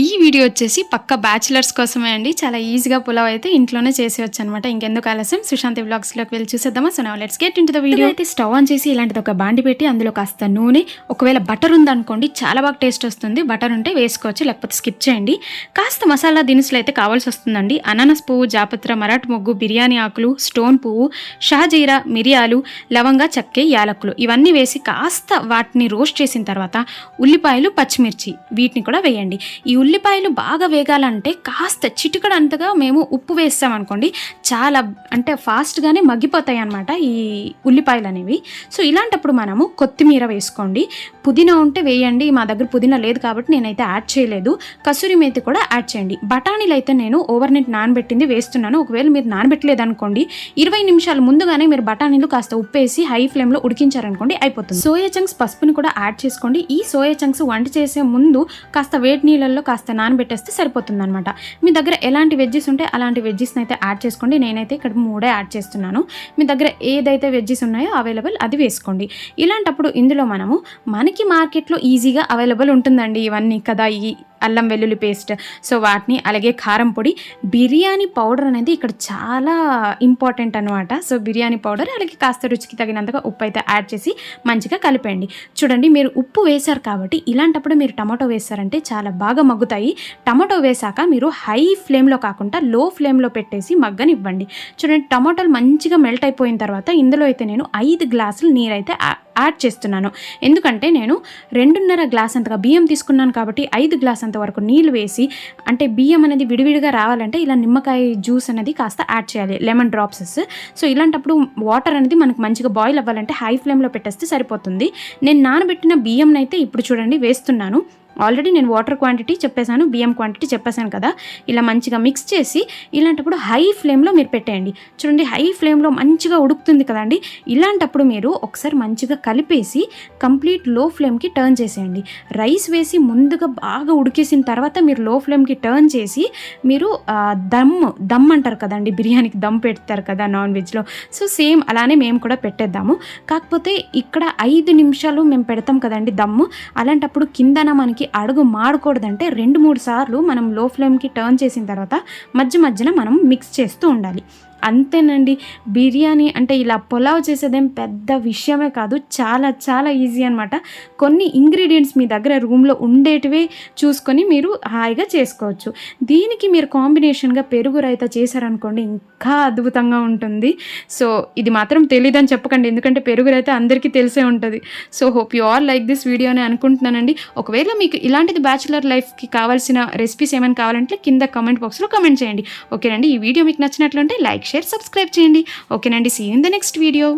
ఈ వీడియో వచ్చేసి పక్క బ్యాచిలర్స్ కోసమే అండి. చాలా ఈజీగా పులావ్ అయితే ఇంట్లోనే చేసేవచ్చు అనమాట ఇంకెందుకు ఆలస్యం? సుశాంతి బ్లాగ్స్లోకి వెళ్ళి చూసేద్దామా? So let's get into the video అయితే స్టవ్ ఆన్ చేసి ఇలాంటిది ఒక బాండి పెట్టి అందులో కాస్త నూనె ఒకవేళ బటర్ ఉందనుకోండి చాలా బాగా టేస్ట్ వస్తుంది. బటర్ ఉంటే వేసుకోవచ్చు లేకపోతే స్కిప్ చేయండి. కాస్త మసాలా దినుసులు అయితే కావాల్సి వస్తుందండి. అనానస్ పువ్వు జాపత్ర మరాఠ్ మొగ్గు బిర్యానీ ఆకులు స్టోన్ పువ్వు షాజీరా మిరియాలు లవంగా చక్కె యాలకులు ఇవన్నీ వేసి కాస్త వాటిని రోస్ట్ చేసిన తర్వాత ఉల్లిపాయలు పచ్చిమిర్చి వీటిని కూడా వేయండి. ఈ ఉల్లిపాయలు బాగా వేగాలంటే కాస్త చిటికడ అంతగా మేము ఉప్పు వేస్తామనుకోండి చాలా అంటే ఫాస్ట్గానే మగ్గిపోతాయి అన్నమాట ఈ ఉల్లిపాయలు అనేవి సో ఇలాంటప్పుడు మనము కొత్తిమీర వేసుకోండి. పుదీనా ఉంటే వేయండి మా దగ్గర పుదీనా లేదు కాబట్టి నేనైతే యాడ్ చేయలేదు. కసూరి మేతి కూడా యాడ్ చేయండి. బఠానీలు అయితే నేను ఓవర్ నైట్ నానబెట్టింది వేస్తున్నాను. ఒకవేళ మీరు నానబెట్టలేదు అనుకోండి ఇరవై నిమిషాలు ముందుగానే మీరు బఠానీలు కాస్త ఉప్పేసి హై ఫ్లేమ్లో ఉడికించారనుకోండి అయిపోతుంది. సోయా చంక్స్ పసుపుని కూడా యాడ్ చేసుకోండి. ఈ సోయా చంక్స్ వంట చేసే ముందు కాస్త వేడి నీళ్ళల్లో కాస్త నానబెట్టేస్తే సరిపోతుంది అనమాట మీ దగ్గర ఎలాంటి వెజ్జెస్ ఉంటే అలాంటి వెజ్జెస్ని అయితే యాడ్ చేసుకోండి. నేనైతే ఇక్కడ మూడే యాడ్ చేస్తున్నాను. మీ దగ్గర ఏదైతే వెజ్జెస్ ఉన్నాయో అవైలబుల్ అది వేసుకోండి. ఇలాంటప్పుడు ఇందులో మనము మనకి మార్కెట్లో ఈజీగా అవైలబుల్ ఉంటుందండి ఇవన్నీ కదా ఈ అల్లం వెల్లుల్లి పేస్ట్. సో వాటిని అలాగే కారం పొడి బిర్యానీ పౌడర్ అనేది ఇక్కడ చాలా ఇంపార్టెంట్ అనమాట సో బిర్యానీ పౌడర్ అలాగే కాస్త రుచికి తగినంతగా ఉప్పు అయితే యాడ్ చేసి మంచిగా కలిపేయండి. చూడండి మీరు ఉప్పు వేశారు కాబట్టి ఇలాంటప్పుడు మీరు టమాటో వేశారంటే చాలా బాగా మగ్గుతాయి. టమాటో వేశాక మీరు హై ఫ్లేమ్లో కాకుండా లో ఫ్లేమ్లో పెట్టేసి మగ్గనివ్వండి. చూడండి టమాటోలు మంచిగా మెల్ట్ అయిపోయిన తర్వాత ఇందులో అయితే నేను ఐదు గ్లాసులు నీరైతే యాడ్ చేస్తున్నాను. ఎందుకంటే నేను రెండున్నర గ్లాస్ అంతగా బియ్యం తీసుకున్నాను కాబట్టి ఐదు గ్లాస్ అంత వరకు నీళ్ళు వేసి అంటే బియ్యం అనేది విడివిడిగా రావాలంటే ఇలా నిమ్మకాయ జ్యూస్ అనేది కాస్త యాడ్ చేయాలి లెమన్ డ్రాప్సెస్. సో ఇలాంటప్పుడు వాటర్ అనేది మనకు మంచిగా బాయిల్ అవ్వాలంటే హై ఫ్లేమ్లో పెట్టేస్తే సరిపోతుంది. నేను నానబెట్టిన బియ్యంనైతే అయితే ఇప్పుడు చూడండి వేస్తున్నాను. ఆల్రెడీ నేను వాటర్ క్వాంటిటీ చెప్పేశాను బియ్యం క్వాంటిటీ చెప్పేశాను కదా. ఇలా మంచిగా మిక్స్ చేసి ఇలాంటప్పుడు హై ఫ్లేమ్లో మీరు పెట్టేయండి. చూడండి హై ఫ్లేమ్లో మంచిగా ఉడుకుతుంది కదండి. ఇలాంటప్పుడు మీరు ఒకసారి మంచిగా కలిపేసి కంప్లీట్లో ఫ్లేమ్కి టర్న్ చేసేయండి. రైస్ వేసి ముందుగా బాగా ఉడికేసిన తర్వాత మీరు లో ఫ్లేమ్కి టర్న్ చేసి మీరు దమ్ దమ్ అంటారు కదండి బిర్యానీకి దమ్ పెడతారు కదా నాన్ వెజ్లో సో సేమ్ అలానే మేము కూడా పెట్టేద్దాము. కాకపోతే ఇక్కడ ఐదు నిమిషాలు మేము పెడతాం కదండి దమ్ము అలాంటప్పుడు కిందన మనకి అడుగు మాడకూడదంటే రెండు మూడు సార్లు మనం లో ఫ్లేమ్కి టర్న్ చేసిన తర్వాత మధ్య మధ్యన మనం మిక్స్ చేస్తూ ఉండాలి. అంతేనండి. బిర్యానీ అంటే ఇలా పులావ్ చేసేదేం పెద్ద విషయమే కాదు. చాలా చాలా ఈజీ అనమాట కొన్ని ఇంగ్రీడియంట్స్ మీ దగ్గర రూమ్లో ఉండేటివే చూసుకొని మీరు హాయిగా చేసుకోవచ్చు. దీనికి మీరు కాంబినేషన్గా పెరుగు రైత చేశారనుకోండి ఇంకా అద్భుతంగా ఉంటుంది. సో ఇది మాత్రం తెలియదని చెప్పకండి. ఎందుకంటే పెరుగు రైత అందరికీ తెలిసే ఉంటుంది. So hope you all like this video అని అనుకుంటున్నానండి. ఒకవేళ మీకు ఇలాంటిది బ్యాచులర్ లైఫ్కి కావాల్సిన రెసిపీస్ ఏమైనా కావాలంటే కింద కమెంట్ బాక్స్లో కమెంట్ చేయండి. ఓకేనండి. ఈ వీడియో మీకు నచ్చినట్లుంటే లైక్ షేర్ సబ్స్క్రైబ్ చేయండి. ఓకేనండి see in the next video